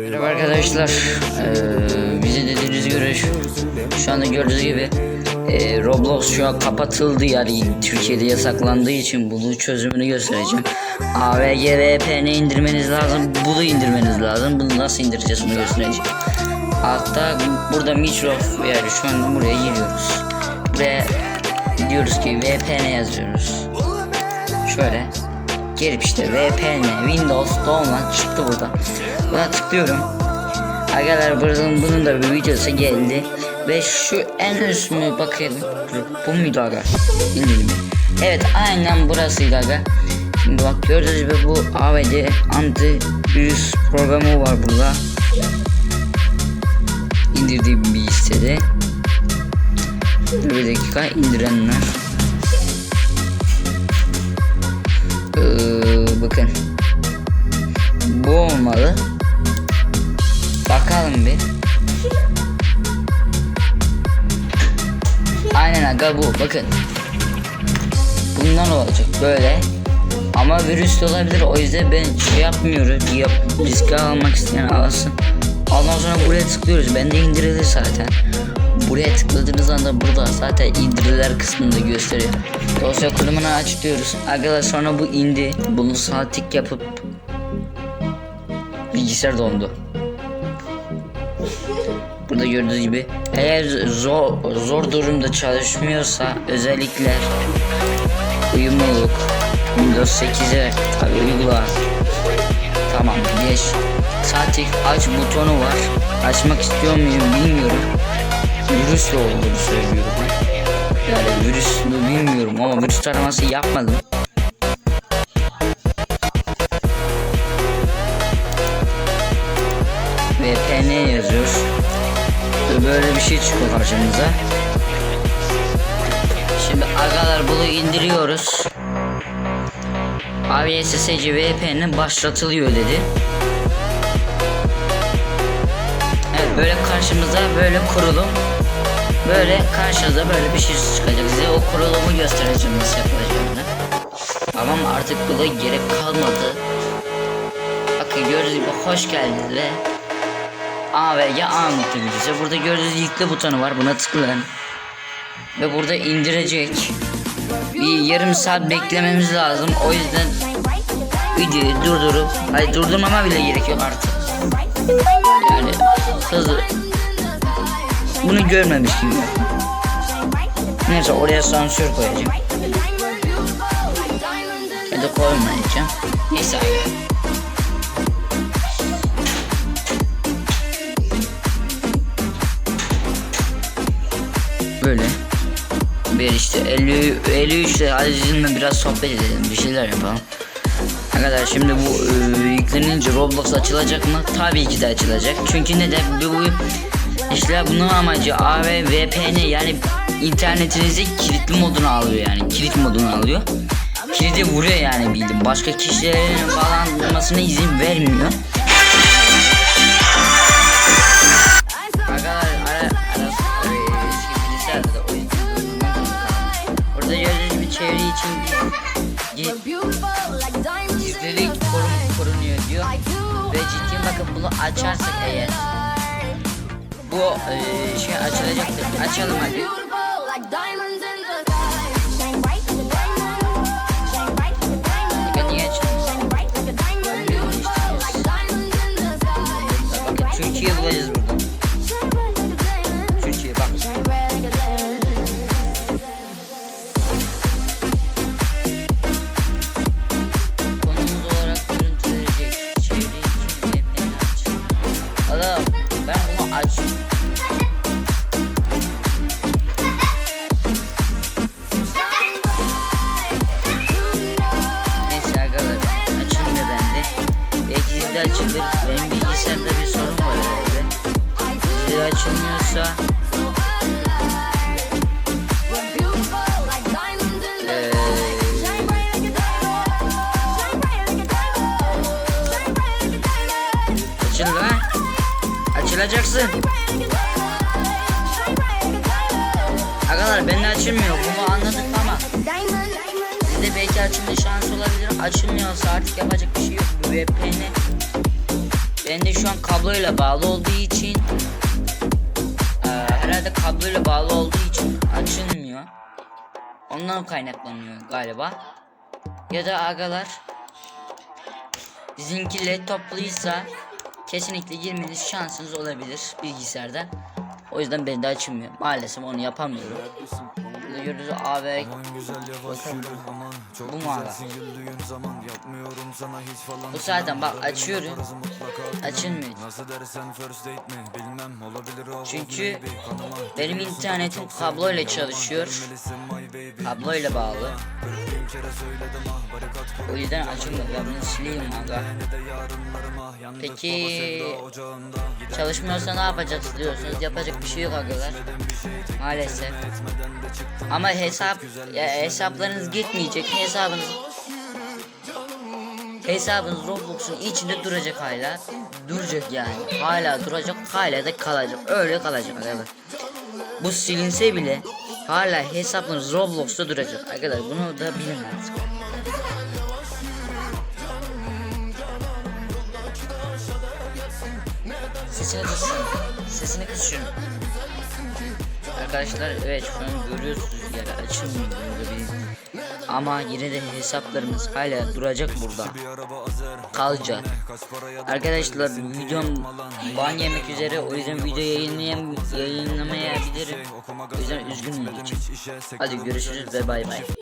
Merhaba arkadaşlar. Ee, bizi dediğiniz göre şu, şu anda gördüğünüz gibi e, Roblox şu an kapatıldı yani Türkiye'de yasaklandığı için bunun çözümünü göstereceğim. AVG VPN indirmeniz lazım. Bunu indirmeniz lazım. Bunu nasıl indireceğiz bunu göstereceğim. Hatta burada Mitrof yani şu anda buraya giriyoruz. Ve diyoruz ki VPN yazıyoruz. Şöyle gelip işte VPN, Windows, Download çıktı burada. Buna tıklıyorum. Arkadaşlar bunun, bunun da bir videosu geldi. Ve şu en üst mü bakayım. Bu muydu aga? İndirim. Evet aynen burasıydı aga. Şimdi bak gördüğünüz gibi bu AVD antivirüs programı var burada. İndirdiğim bir sitede. Bir dakika indirenler. Ee, bakın. Bu olmalı. Bakalım bir. Aynen aga bu bakın. Bundan olacak böyle. Ama virüs de olabilir o yüzden ben şey yapmıyorum. Yap, riske almak isteyen alsın. Ondan sonra buraya tıklıyoruz. Ben de indirilir zaten. Buraya tıkladığınız anda burada zaten indiriler kısmında gösteriyor. Dosya kurumunu aç diyoruz. Arkadaşlar sonra bu indi. Bunu sağ tık yapıp bilgisayar dondu. Burada gördüğünüz gibi eğer zor, zor durumda çalışmıyorsa özellikler uyumluluk Windows 8'e tabi uygula tamam geç saatlik aç butonu var açmak istiyor muyum bilmiyorum virüsle olduğunu söylüyorum. Yani virüs mü bilmiyorum ama virüs taraması yapmadım. VPN yazıyor. Böyle bir şey çıkıyor karşımıza. Şimdi agalar bunu indiriyoruz. AVSSC VPN başlatılıyor dedi. Evet böyle karşımıza böyle kurulum böyle karşınıza böyle bir şey çıkacak size o kurulumu göstereceğim nasıl yapılacağını Tamam artık buna gerek kalmadı Bakın gördüğünüz gibi hoş geldiniz ve AVG anlık bilgisi. Burada gördüğünüz yükle butonu var. Buna tıklayın. Ve burada indirecek. Bir yarım saat beklememiz lazım. O yüzden videoyu durdurup hayır durdurmama bile gerek yok artık. Yani hızlı. Bunu görmemiş gibi. Neyse oraya sansür koyacağım. Ya da koymayacağım. Neyse. Böyle. Bir işte 50 53 ile Aziz'imle biraz sohbet edelim. Bir şeyler yapalım. Arkadaşlar şimdi bu e, yüklenince Roblox açılacak mı? Tabii ki de açılacak. Çünkü neden? Bu, bu işte bunun amacı AV VPN yani internetinizi kilitli moduna alıyor yani. Kilit moduna alıyor. Kilidi vuruyor yani bildim. Başka kişilerin bağlanmasına izin vermiyor. Arkadaşlar ara ara eski bilgisayarda da oyun Burada gördüğünüz bir çevre için gi- gizlilik korun, korunuyor diyor. Ve ciddi bakın bunu açarsak eğer bu e, şey açılacaktır. Açalım hadi. Açılır. Benim bilgisayarda bir sorun var herhalde. Sizde açılmıyorsa eee açıl lan. Açılacaksın. Arkadaşlar bende açılmıyor. Bunu anladık ama sizde belki açılma şansı olabilir. Açılmıyorsa artık yapacak bir şey yok. Bu VPN bende şu an kabloyla bağlı olduğu için eee, herhalde kabloyla bağlı olduğu için açılmıyor. Ondan kaynaklanıyor galiba. Ya da agalar Sizinki laptopluysa kesinlikle girmeniz şansınız olabilir bilgisayarda. O yüzden ben de açılmıyor. Maalesef onu yapamıyorum. Burada gördüğünüz AB Aman güzel yavaş yürü aman çok Bu mu aga? güzelsin güldüğün zaman yapmıyorum sana hiç falan Bu zaten bak açıyorum. Açılmıyor. Nasıl dersen first date mi bilmem olabilir o Çünkü benim internetim kabloyla çalışıyor. Kabloyla bağlı. Ah O yüzden açılmıyor. Ben bunu sileyim aga. Yandık Peki, Çalışmıyorsa ne yapacağız diyorsunuz. Yapacak bir şey yok agalar. Maalesef. Ama hesap ya hesaplarınız gitmeyecek. Hesabınız hesabınız Roblox'un içinde duracak hala. Duracak yani. Hala duracak. Hala da kalacak. Öyle kalacak arkadaşlar. Bu silinse bile hala hesabınız Roblox'ta duracak. Arkadaşlar bunu da bilin artık. Sesini kısın. Sesini kıs şunu. Arkadaşlar evet şu an görüyorsunuz yani açılmıyor bir. Ama yine de hesaplarımız hala duracak burada. Kalacak. Arkadaşlar videom ban yemek üzere o yüzden video yayınlayam yayınlamayabilirim. O yüzden üzgünüm için. Hadi görüşürüz ve bay bay.